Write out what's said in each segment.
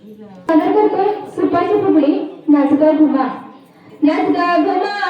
सादर करतोय सुपाची फुगडी नाचगा घुमा. नाचगा घुमा.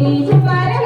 बीज पर